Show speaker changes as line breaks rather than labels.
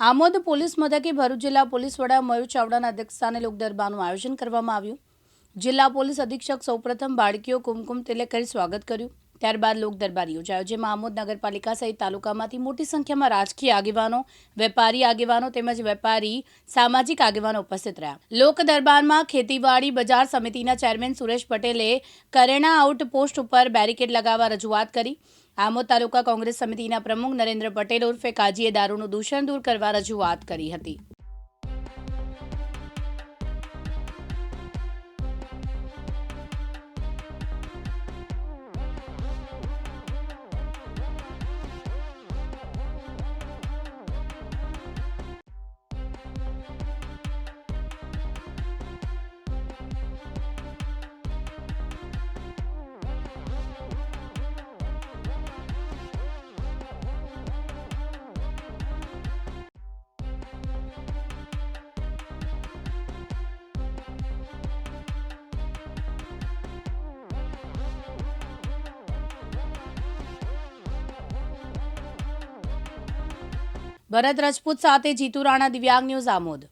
Amod police મથકે ભરૂચ જિલ્લા police વડા મયુર ચાવડાના અધ્યક્ષસ્થાને લોકદરબારનું આયોજન કરવામાં આવ્યું. જિલ્લા પોલીસ અધિક્ષક સૌપ્રથમ બાળકીઓ કુમકુમ તિલક કરી સ્વાગત કર્યું. ત્યારબાદ લોકદરબાર યોજાયો, જેમાં આમોદ નગરપાલિકા સહિત તાલુકામાંથી મોટી સંખ્યામાં રાજકીય આગેવાનો, વેપારી આગેવાનો તેમજ વેપારી સામાજિક આગેવાનો ઉપસ્થિત રહ્યા. લોક દરબારમાં ખેતીવાડી બજાર સમિતિના ચેરમેન સુરેશ પટેલે કરેણા આઉટપોસ્ટ ઉપર બેરિકેડ લગાવવા રજૂઆત કરી. આમોદ તાલુકા કોંગ્રેસ સમિતિના પ્રમુખ નરેન્દ્ર પટેલ ઉર્ફે કાજીએ દારૂનું દૂષણ દૂર કરવા રજૂઆત કરી હતી. ભરત રજપૂત સાથે જીતુ રાણા દિવ્યાંગ ન્યૂઝ આમોદ.